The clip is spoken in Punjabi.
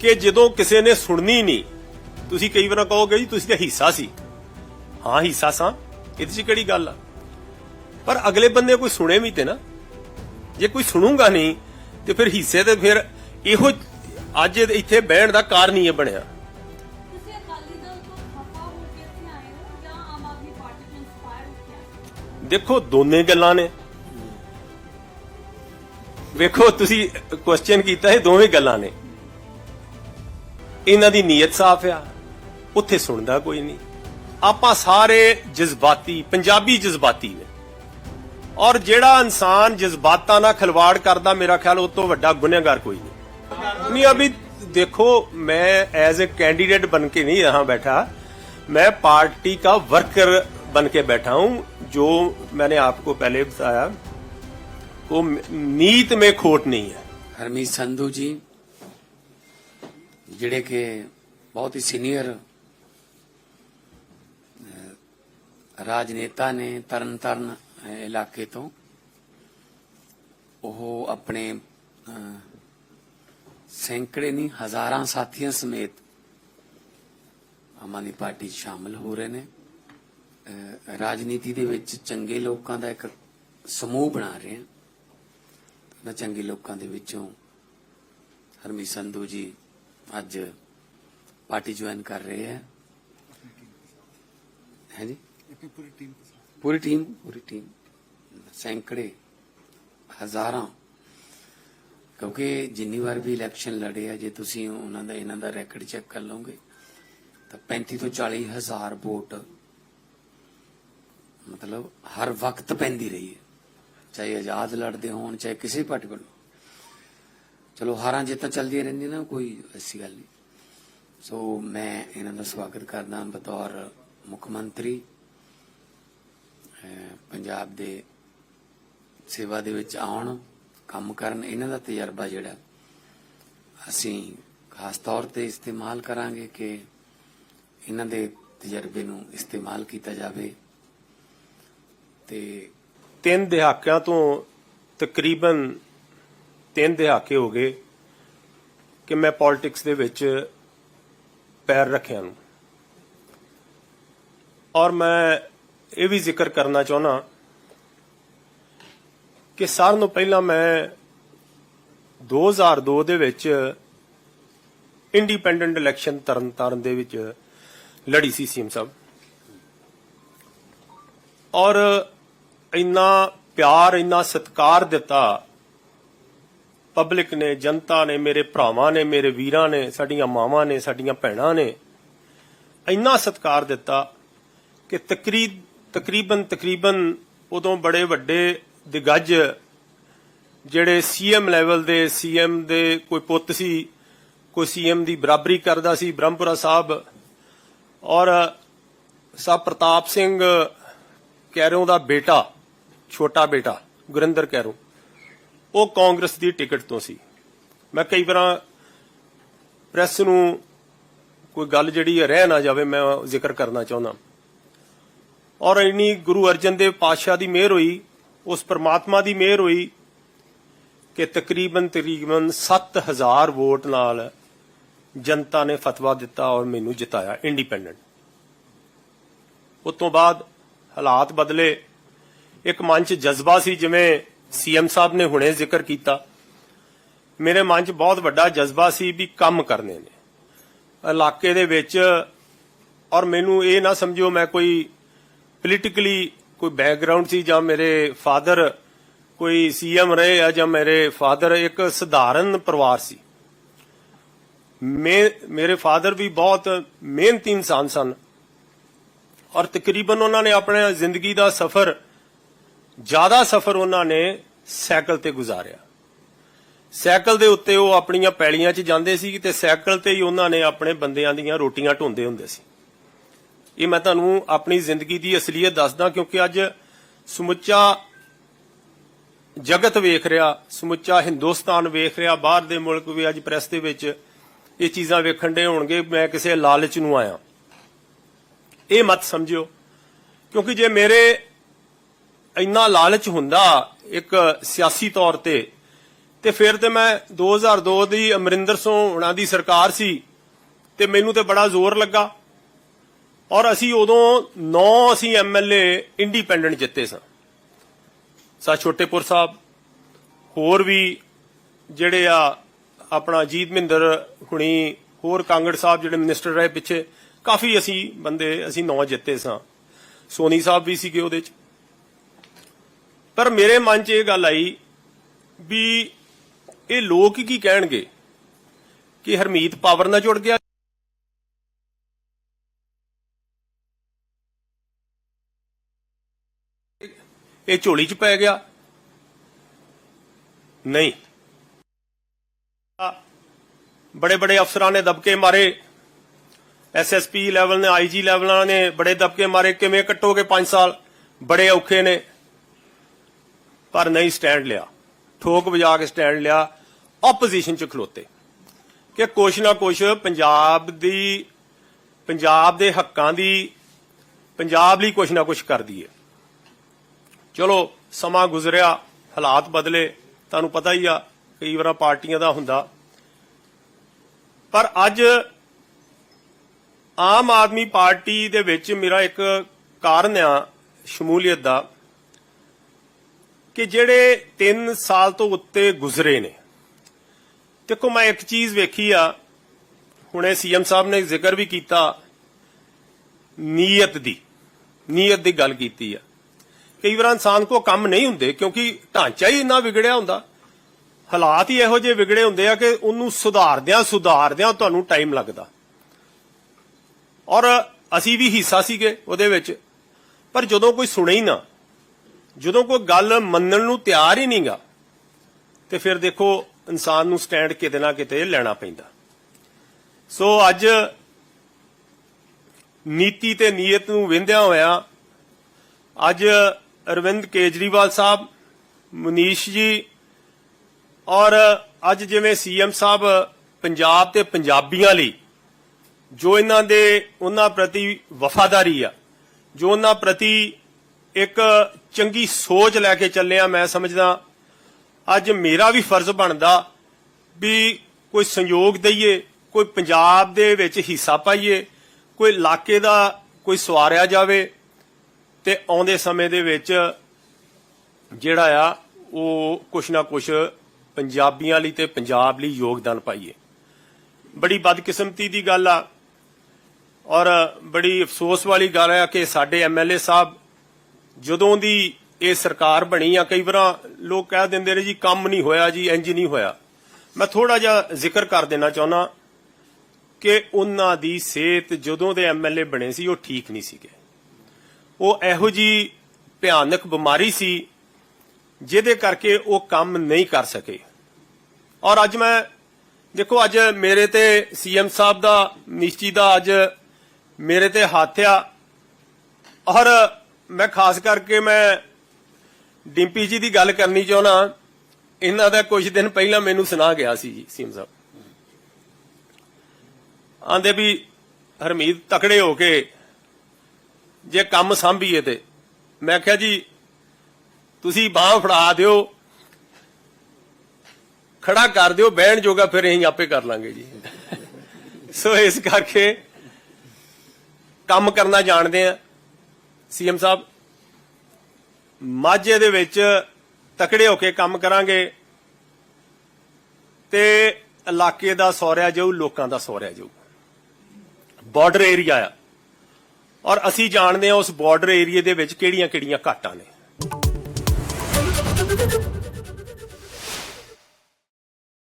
ਕਿ ਜਦੋਂ ਕਿਸੇ ਨੇ ਸੁਣਨੀ ਨਹੀਂ ਤੁਸੀਂ ਕਈ ਵਾਰ ਕਹੋਗੇ ਜੀ ਤੁਸੀਂ ਤਾਂ ਹਿੱਸਾ ਸੀ। ਹਾਂ ਹਿੱਸਾ ਸਾਂ ਇਹਦੇ 'ਚ ਕਿਹੜੀ ਗੱਲ ਆ? ਪਰ ਅਗਲੇ ਬੰਦੇ ਕੋਈ ਸੁਣੇ ਵੀ ਤੇ ਨਾ। ਜੇ ਕੋਈ ਸੁਣੂਗਾ ਨਹੀਂ ਤੇ ਫਿਰ ਹਿੱਸੇ ਤੇ ਫਿਰ ਇਹੋ ਅੱਜ ਇੱਥੇ ਬਹਿਣ ਦਾ ਕਾਰਨ ਹੀ ਇਹ ਬਣਿਆ। ਦੇਖੋ ਦੋਨੇ ਗੱਲਾਂ ਨੇ। ਵੇਖੋ ਤੁਸੀਂ ਕੁਐਸਚਨ ਕੀਤਾ ਇਹ ਦੋਵੇਂ ਗੱਲਾਂ ਨੇ। ਇਹਨਾਂ ਦੀ ਨੀਅਤ ਸਾਫ਼ ਆ ਉੱਥੇ ਸੁਣਦਾ ਕੋਈ ਨਹੀਂ ਆਪਾਂ ਸਾਰੇ ਜਜ਼ਬਾਤੀ ਪੰਜਾਬੀ ਜਜ਼ਬਾਤੀ ਨੇ ਔਰ ਜਿਹੜਾ ਇਨਸਾਨ ਜਜ਼ਬਾਤਾਂ ਨਾਲ ਖਿਲਵਾੜ ਕਰਦਾ ਮੇਰਾ ਖਿਆਲ ਉਹ ਤੋਂ ਵੱਡਾ ਗੁਨਹਗਾਰ ਕੋਈ ਨਹੀਂ ਨਹੀਂ ਅਭੀ देखो मैं एज ए कैंडिडेट बन के नहीं यहाँ बैठा मैं पार्टी का वर्कर बन के बैठा हूँ जो मैंने आपको पहले बताया वो नीत में खोट नहीं है ਹਰਮੀਤ ਸੰਧੂ ਜੀ ਜਿਹੜੇ ਕਿ ਬਹੁਤ ਹੀ ਸੀਨੀਅਰ ਰਾਜਨੇਤਾ ਨੇ ਤਰਨਤਾਰਨ ਅਹ, ਇਲਾਕੇ ਤੋਂ। ਉਹ ਆਪਣੇ ਸੈਂਕੜੇ ਨਹੀਂ ਹਜ਼ਾਰਾਂ ਸਾਥੀਆਂ ਸਮੇਤ ਆਮ ਆਦਮੀ ਪਾਰਟੀ 'ਚ ਸ਼ਾਮਲ ਹੋ ਰਹੇ ਨੇ। ਰਾਜਨੀਤੀ ਦੇ ਵਿੱਚ ਚੰਗੇ ਲੋਕਾਂ ਦਾ ਇੱਕ ਸਮੂਹ ਬਣਾ ਰਹੇ ਆ। ਉਹਨਾਂ ਚੰਗੇ ਲੋਕਾਂ ਦੇ ਵਿੱਚੋਂ ਹਰਮੀਤ ਸੰਧੂ ਜੀ ਅੱਜ ਪਾਰਟੀ ਜੁਆਇਨ ਕਰ ਰਹੇ ਹੈ। ਹੈ ਜੀ? ਪੂਰੀ ਟੀਮ ਪੂਰੀ ਟੀਮ। ਸੈਂਕੜੇ, ਹਜ਼ਾਰਾਂ। ਕਿਉਂਕਿ ਜਿੰਨੀ ਵਾਰ ਵੀ ਇਲੈਕਸ਼ਨ ਲੜੇ ਆ, ਜੇ ਤੁਸੀਂ ਉਹਨਾਂ ਦਾ, ਇਹਨਾਂ ਦਾ ਰੈਕਡ ਚੈੱਕ ਕਰ ਲਓਗੇ, ਤਾਂ 35 ਤੋਂ 40 ਹਜ਼ਾਰ ਵੋਟ, ਮਤਲਬ ਹਰ ਵਕਤ ਪੈਂਦੀ ਰਹੀ ਹੈ। ਚਾਹੇ ਆਜ਼ਾਦ ਲੜਦੇ ਹੋਣ, ਚਾਹੇ ਕਿਸੇ ਪਾਰਟੀ ਵੱਲੋਂ। ਚਲੋ ਹਾਰਾਂ ਜਿੱਤਾਂ ਚੱਲਦੀਆਂ ਰਹਿੰਦੀਆਂ ਨਾ, ਕੋਈ ਐਸੀ ਗੱਲ ਨਹੀਂ। ਸੋ ਮੈਂ ਇਹਨਾਂ ਦਾ ਸਵਾਗਤ ਕਰਦਾ ਬਤੌਰ ਮੁੱਖ ਮੰਤਰੀ ਪੰਜਾਬ ਦੇ ਸੇਵਾ ਦੇ ਵਿੱਚ ਆਉਣ, ਕੰਮ ਕਰਨ, ਇਹਨਾਂ ਦਾ ਤਜਰਬਾ ਜਿਹੜਾ ਅਸੀਂ ਖਾਸ ਤੌਰ ਤੇ ਇਸਤੇਮਾਲ ਕਰਾਂਗੇ ਕਿ ਇਹਨਾਂ ਦੇ ਤਜਰਬੇ ਨੂੰ ਇਸਤੇਮਾਲ ਕੀਤਾ ਜਾਵੇ। ਤੇ ਤਿੰਨ ਦਹਾਕਿਆਂ ਤੋਂ ਤਕਰੀਬਨ ਤਿੰਨ ਦਹਾਕੇ ਹੋ ਗਏ ਕਿ ਮੈਂ ਪੋਲਿਟਿਕਸ ਦੇ ਵਿੱਚ ਪੈਰ ਰੱਖਿਆ ਨੂੰ। ਔਰ ਮੈਂ ਇਹ ਵੀ ਜ਼ਿਕਰ ਕਰਨਾ ਚਾਹੁੰਦਾ ਕਿ ਸਾਰਿਆਂ ਨੂੰ ਪਹਿਲਾਂ ਮੈਂ 2002 ਦੇ ਵਿੱਚ ਇੰਡੀਪੈਂਡੈਂਟ ਇਲੈਕਸ਼ਨ ਤਰਨਤਾਰਨ ਦੇ ਵਿੱਚ ਲੜੀ ਸੀ ਸੀਐਮ ਸਾਹਿਬ। ਔਰ ਇੰਨਾ ਪਿਆਰ, ਇੰਨਾ ਸਤਿਕਾਰ ਦਿੱਤਾ ਪਬਲਿਕ ਨੇ, ਜਨਤਾ ਨੇ, ਮੇਰੇ ਭਰਾਵਾਂ ਨੇ, ਮੇਰੇ ਵੀਰਾਂ ਨੇ, ਸਾਡੀਆਂ ਮਾਵਾਂ ਨੇ, ਸਾਡੀਆਂ ਭੈਣਾਂ ਨੇ ਇੰਨਾ ਸਤਿਕਾਰ ਦਿੱਤਾ ਕਿ ਤਕਰੀਬ ਤਕਰੀਬਨ ਤਕਰੀਬਨ ਉਦੋਂ ਬੜੇ ਵੱਡੇ ਦਿਗੱਜ ਜਿਹੜੇ ਸੀਐਮ ਲੈਵਲ ਦੇ ਸੀਐਮ ਦੇ ਕੋਈ ਪੁੱਤ ਸੀ, ਕੋਈ ਸੀਐਮ ਦੀ ਬਰਾਬਰੀ ਕਰਦਾ ਸੀ, ਬ੍ਰਹਮਪੁਰਾ ਸਾਹਿਬ ਔਰ ਸਾਹਿਬ ਪ੍ਰਤਾਪ ਸਿੰਘ ਕੈਰੋਂ ਦਾ ਬੇਟਾ, ਛੋਟਾ ਬੇਟਾ, ਗੁਰਿੰਦਰ ਕੈਰੋਂ। ਉਹ ਕਾਂਗਰਸ ਦੀ ਟਿਕਟ ਤੋਂ ਸੀ। ਮੈਂ ਕਈ ਵਾਰਾਂ ਪ੍ਰੈਸ ਨੂੰ ਕੋਈ ਗੱਲ ਜਿਹੜੀ ਰਹਿ ਨਾ ਜਾਵੇ, ਮੈਂ ਜ਼ਿਕਰ ਕਰਨਾ ਚਾਹੁੰਦਾ। ਔਰ ਇੰਨੀ ਗੁਰੂ ਅਰਜਨ ਦੇਵ ਪਾਤਸ਼ਾਹ ਦੀ ਮਿਹਰ ਹੋਈ, ਉਸ ਪਰਮਾਤਮਾ ਦੀ ਮਿਹਰ ਹੋਈ ਕਿ ਤਕਰੀਬਨ ਤਕਰੀਬਨ 7000 ਵੋਟ ਨਾਲ ਜਨਤਾ ਨੇ ਫਤਵਾ ਦਿੱਤਾ ਔਰ ਮੈਨੂੰ ਜਿਤਾਇਆ ਇੰਡੀਪੈਂਡੈਂਟ। ਉਸ ਤੋਂ ਬਾਅਦ ਹਾਲਾਤ ਬਦਲੇ। ਇੱਕ ਮਨ 'ਚ ਜਜ਼ਬਾ ਸੀ, ਜਿਵੇਂ ਸੀਐਮ ਸਾਹਿਬ ਨੇ ਹੁਣੇ ਜ਼ਿਕਰ ਕੀਤਾ। ਮੇਰੇ ਮਨ 'ਚ ਬਹੁਤ ਵੱਡਾ ਜਜ਼ਬਾ ਸੀ ਵੀ ਕੰਮ ਕਰਨੇ ਨੇ। ਇਲਾਕੇ ਦੇ ਵਿੱਚ ਔਰ ਮੈਨੂੰ ਇਹ ਨਾ ਸਮਝਿਓ ਮੈਂ ਕੋਈ ਪੋਲੀਟੀਕਲੀ ਕੋਈ ਬੈਕਗ੍ਰਾਉਂਡ ਸੀ ਜਾਂ ਮੇਰੇ ਫਾਦਰ ਕੋਈ ਸੀਐਮ ਰਹੇ ਆ ਜਾਂ ਮੇਰੇ ਫਾਦਰ ਇੱਕ ਸਧਾਰਨ ਪਰਿਵਾਰ ਸੀ। ਮੇ, ਮੇਰੇ ਫਾਦਰ ਵੀ ਬਹੁਤ ਮਿਹਨਤੀ ਇਨਸਾਨ ਸਨ। ਔਰ ਤਕਰੀਬਨ ਉਹਨਾਂ ਨੇ ਆਪਣੇ ਜ਼ਿੰਦਗੀ ਦਾ ਸਫ਼ਰ ਜ਼ਿਆਦਾ ਸਫ਼ਰ ਉਹਨਾਂ ਨੇ ਸਾਈਕਲ ਤੇ ਗੁਜ਼ਾਰਿਆ। ਸਾਈਕਲ ਦੇ ਉੱਤੇ ਉਹ ਆਪਣੀਆਂ ਪੈਲੀਆਂ 'ਚ ਜਾਂਦੇ ਸੀ ਤੇ ਸਾਈਕਲ ਤੇ ਹੀ ਉਹਨਾਂ ਨੇ ਆਪਣੇ ਬੰਦਿਆਂ ਦੀਆਂ ਰੋਟੀਆਂ ਢੋਂਦੇ ਹੁੰਦੇ ਸੀ। ਇਹ ਮੈਂ ਤੁਹਾਨੂੰ ਆਪਣੀ ਜ਼ਿੰਦਗੀ ਦੀ ਅਸਲੀਅਤ ਦੱਸਦਾ ਕਿਉਂਕਿ ਅੱਜ ਸਮੁੱਚਾ ਜਗਤ ਵੇਖ ਰਿਹਾ, ਸਮੁੱਚਾ ਹਿੰਦੁਸਤਾਨ ਵੇਖ ਰਿਹਾ, ਬਾਹਰ ਦੇ ਮੁਲਕ ਵੀ ਅੱਜ ਪ੍ਰੈਸ ਦੇ ਵਿੱਚ ਇਹ ਚੀਜ਼ਾਂ ਵੇਖਣ ਦੇ ਹੋਣਗੇ, ਮੈਂ ਕਿਸੇ ਲਾਲਚ ਨੂੰ ਆਇਆ। ਇਹ ਮਤ ਸਮਝਿਓ, ਕਿਉਂਕਿ ਜੇ ਮੇਰੇ ਇੰਨਾ ਲਾਲਚ ਹੁੰਦਾ ਇੱਕ ਸਿਆਸੀ ਤੌਰ ਤੇ। ਤੇ ਫਿਰ ਤੇ ਮੈਂ 2002 ਦੀ ਅਮਰਿੰਦਰ ਸਿੰਘ ਹੁਣਾਂ ਦੀ ਸਰਕਾਰ ਸੀ ਤੇ ਮੈਨੂੰ ਤੇ ਬੜਾ ਜ਼ੋਰ ਲੱਗਾ। ਔਰ ਅਸੀਂ ਉਦੋਂ 9 ਅਸੀਂ ਐਮਐਲਏ ਇੰਡੀਪੈਂਡੈਂਟ ਜਿੱਤੇ ਸਾਂ। ਸਾ ਛੋਟੇਪੁਰ ਸਾਹਿਬ, ਹੋਰ ਵੀ ਜਿਹੜੇ ਆ ਆਪਣਾ ਜੀਤ ਮਹਿੰਦਰ ਹੁਣੀ, ਹੋਰ ਕਾਂਗੜ ਸਾਹਿਬ ਜਿਹੜੇ ਮਿਨਿਸਟਰ ਰਹੇ ਪਿੱਛੇ, ਕਾਫੀ ਅਸੀਂ ਬੰਦੇ ਅਸੀਂ ਨੌ ਜਿੱਤੇ ਸਾਂ। ਸੋਨੀ ਸਾਹਿਬ ਵੀ ਸੀਗੇ ਉਹਦੇ ਚ। ਪਰ ਮੇਰੇ ਮਨ 'ਚ ਇਹ ਗੱਲ ਆਈ ਵੀ ਇਹ ਲੋਕ ਕੀ ਕਹਿਣਗੇ ਕਿ ਹਰਮੀਤ ਪਾਵਰ ਨਾਲ ਜੁੜ ਗਿਆ? ਇਹ ਝੋਲੀ 'ਚ ਪੈ ਗਿਆ? ਨਹੀਂ। ਬੜੇ ਬੜੇ ਅਫਸਰਾਂ ਨੇ ਦਬਕੇ ਮਾਰੇ। ਐਸਐਸਪੀ ਲੈਵਲ ਨੇ ਆਈਜੀ ਲੈਵਲਾਂ ਨੇ ਬੜੇ ਦਬਕੇ ਮਾਰੇ। ਕਿਵੇਂ ਕੱਟੋਗੇ 5 ਸਾਲ? ਬੜੇ ਔਖੇ ਨੇ। ਪਰ ਨਹੀਂ ਸਟੈਂਡ ਲਿਆ। ਠੋਕ ਵਜਾ ਕੇ ਸਟੈਂਡ ਲਿਆ। ਆਪੋਜੀਸ਼ਨ ਚ ਖਲੋਤੇ। ਕਿ ਕੁਛ ਨਾ ਕੁਛ ਪੰਜਾਬ ਦੀ, ਪੰਜਾਬ ਦੇ ਹੱਕਾਂ ਦੀ, ਪੰਜਾਬ ਲਈ ਕੁਛ ਨਾ ਕੁਛ ਕਰਦੀ ਦਈਏ ਚਲੋ, ਸਮਾਂ ਗੁਜ਼ਰਿਆ, ਹਾਲਾਤ ਬਦਲੇ, ਤੁਹਾਨੂੰ ਪਤਾ ਹੀ ਆ, ਕਈ ਵਾਰ ਪਾਰਟੀਆਂ ਦਾ ਹੁੰਦਾ। ਪਰ ਅੱਜ ਆਮ ਆਦਮੀ ਪਾਰਟੀ ਦੇ ਵਿੱਚ ਮੇਰਾ ਇੱਕ ਕਾਰਨ ਆ ਸ਼ਮੂਲੀਅਤ ਦਾ। ਕਿ ਜਿਹੜੇ 3 ਸਾਲ ਤੋਂ ਉੱਤੇ ਗੁਜ਼ਰੇ ਨੇ। ਦੇਖੋ, ਮੈਂ ਇੱਕ ਚੀਜ਼ ਵੇਖੀ ਆ। ਹੁਣੇ ਸੀਐਮ ਸਾਹਿਬ ਨੇ ਜ਼ਿਕਰ ਵੀ ਕੀਤਾ ਨੀਅਤ ਦੀ ਨੀਅਤ ਦੀ ਗੱਲ ਕੀਤੀ ਆ। ਕਈ ਵਾਰ ਇਨਸਾਨ ਕੋ ਕੰਮ ਨਹੀਂ ਹੁੰਦੇ ਕਿਉਂਕਿ ਢਾਂਚਾ ਹੀ ਇੰਨਾ ਵਿਗੜਿਆ ਹੁੰਦਾ। ਹਾਲਾਤ ਹੀ ਇਹੋ ਜਿਹੇ ਵਿਗੜੇ ਹੁੰਦੇ ਆ ਕਿ ਉਹਨੂੰ ਸੁਧਾਰਦਿਆਂ ਸੁਧਾਰਦਿਆਂ ਤੁਹਾਨੂੰ ਟਾਈਮ ਲੱਗਦਾ। ਔਰ ਅਸੀਂ ਵੀ ਹਿੱਸਾ ਸੀਗੇ ਉਹਦੇ ਵਿੱਚ, ਪਰ ਜਦੋਂ ਕੋਈ ਸੁਣੇ ਹੀ ਨਾ ਜਦੋਂ ਕੋਈ ਗੱਲ ਮੰਨਣ ਨੂੰ ਤਿਆਰ ਹੀ ਨਹੀਂਗਾ, ਤੇ ਫਿਰ ਦੇਖੋ ਇਨਸਾਨ ਨੂੰ ਸਟੈਂਡ ਕਿਤੇ ਨਾ ਕਿਤੇ ਲੈਣਾ ਪੈਂਦਾ। ਸੋ ਅੱਜ ਨੀਤੀ ਤੇ ਨੀਅਤ ਨੂੰ ਵਿੰਦਿਆ ਹੋਇਆ, ਅੱਜ ਅਰਵਿੰਦ ਕੇਜਰੀਵਾਲ ਸਾਹਿਬ, ਮਨੀਸ਼ ਜੀ ਔਰ ਅੱਜ ਜਿਵੇਂ ਸੀਐਮ ਸਾਹਿਬ ਪੰਜਾਬ ਤੇ ਪੰਜਾਬੀਆਂ ਲਈ, ਜੋ ਇਹਨਾਂ ਦੇ ਉਹਨਾਂ ਪ੍ਰਤੀ ਵਫਾਦਾਰੀ ਆ, ਜੋ ਉਹਨਾਂ ਪ੍ਰਤੀ ਇੱਕ ਚੰਗੀ ਸੋਚ ਲੈ ਕੇ ਚੱਲਿਆ ਮੈਂ ਸਮਝਦਾ। ਅੱਜ ਮੇਰਾ ਵੀ ਫਰਜ਼ ਬਣਦਾ ਵੀ ਕੋਈ ਸੰਯੋਗ ਦਈਏ, ਕੋਈ ਪੰਜਾਬ ਦੇ ਵਿੱਚ ਹਿੱਸਾ ਪਾਈਏ, ਕੋਈ ਇਲਾਕੇ ਦਾ ਕੋਈ ਸਵਾਰਿਆ ਜਾਵੇ ਤੇ ਆਉਂਦੇ ਸਮੇਂ ਦੇ ਵਿੱਚ ਜਿਹੜਾ ਆ, ਉਹ ਕੁਛ ਨਾ ਕੁਛ ਪੰਜਾਬੀਆਂ ਲਈ ਤੇ ਪੰਜਾਬ ਲਈ ਯੋਗਦਾਨ ਪਾਈਏ। ਬੜੀ ਬਦਕਿਸਮਤੀ ਦੀ ਗੱਲ ਆ ਔਰ ਬੜੀ ਅਫਸੋਸ ਵਾਲੀ ਗੱਲ ਆ ਕਿ ਸਾਡੇ ਐਮਐਲਏ ਸਾਹਿਬ ਜਦੋਂ ਦੀ ਇਹ ਸਰਕਾਰ ਬਣੀ ਆ, ਕਈ ਵਾਰਾਂ ਲੋਕ ਕਹਿ ਦਿੰਦੇ ਨੇ ਜੀ, ਕੰਮ ਨਹੀਂ ਹੋਇਆ ਜੀ ਇੰਜ ਨਹੀਂ ਹੋਇਆ। ਮੈਂ ਥੋੜਾ ਜਿਹਾ ਜ਼ਿਕਰ ਕਰ ਦੇਣਾ ਚਾਹੁੰਦਾ ਕਿ ਉਹਨਾਂ ਦੀ ਸਿਹਤ ਜਦੋਂ ਦੇ ਐਮਐਲਏ ਬਣੇ ਸੀ, ਉਹ ਠੀਕ ਨਹੀਂ ਸੀਗੇ। ਉਹ ਇਹੋ ਜੀ ਭਿਆਨਕ ਬਿਮਾਰੀ ਸੀ, ਜਿਹਦੇ ਕਰਕੇ ਉਹ ਕੰਮ ਨਹੀਂ ਕਰ ਸਕੇ। ਔਰ ਅੱਜ ਮੈਂ, ਦੇਖੋ, ਅੱਜ ਮੇਰੇ ਤੇ ਸੀਐਮ ਸਾਹਿਬ ਦਾ ਨਿਸ਼ਚੀ ਦਾ ਅੱਜ ਮੇਰੇ ਤੇ ਹੱਥ ਆ। ਔਰ ਮੈਂ ਖਾਸ ਕਰਕੇ ਮੈਂ ਡਿੰਪੀ ਜੀ ਦੀ ਗੱਲ ਕਰਨੀ ਚਾਹੁੰਦਾ ਇਹਨਾਂ ਦਾ ਕੁਝ ਦਿਨ ਪਹਿਲਾਂ ਮੈਨੂੰ ਸੁਣਾ ਗਿਆ ਸੀ ਜੀ ਸੀਮ ਸਾਹਿਬ। ਆਂਦੇ ਵੀ, ਹਰਮੀਤ, ਤਕੜੇ ਹੋ ਕੇ ਜੇ ਕੰਮ ਸੰਭੀਏ ਤੇ। ਮੈਂ ਕਿਹਾ ਜੀ, ਤੁਸੀਂ ਬਾਹ ਫੜਾ ਦਿਓ, ਖੜਾ ਕਰ ਦਿਓ, ਬਹਿਣ ਜੋਗਾ ਫਿਰ ਅਸੀਂ ਆਪੇ ਕਰ ਲਾਂਗੇ ਜੀ। ਸੋ ਇਸ ਕਰਕੇ ਕੰਮ ਕਰਨਾ ਜਾਣਦੇ ਆ। ਸੀਐਮ ਸਾਹਿਬ, ਮਾਝੇ ਦੇ ਵਿੱਚ ਤਕੜੇ ਹੋ ਕੇ ਕੰਮ ਕਰਾਂਗੇ ਤੇ ਇਲਾਕੇ ਦਾ ਸੌਰਿਆ ਜਾਊ, ਲੋਕਾਂ ਦਾ ਸੌਰਿਆ ਜਾਊ। ਬਾਰਡਰ ਏਰੀਆ ਆ। ਔਰ ਅਸੀਂ ਜਾਣਦੇ ਹਾਂ ਉਸ ਬਾਰਡਰ ਏਰੀਆ ਦੇ ਵਿੱਚ ਕਿਹੜੀਆਂ-ਕਿਹੜੀਆਂ ਘਾਟਾਂ ਨੇ।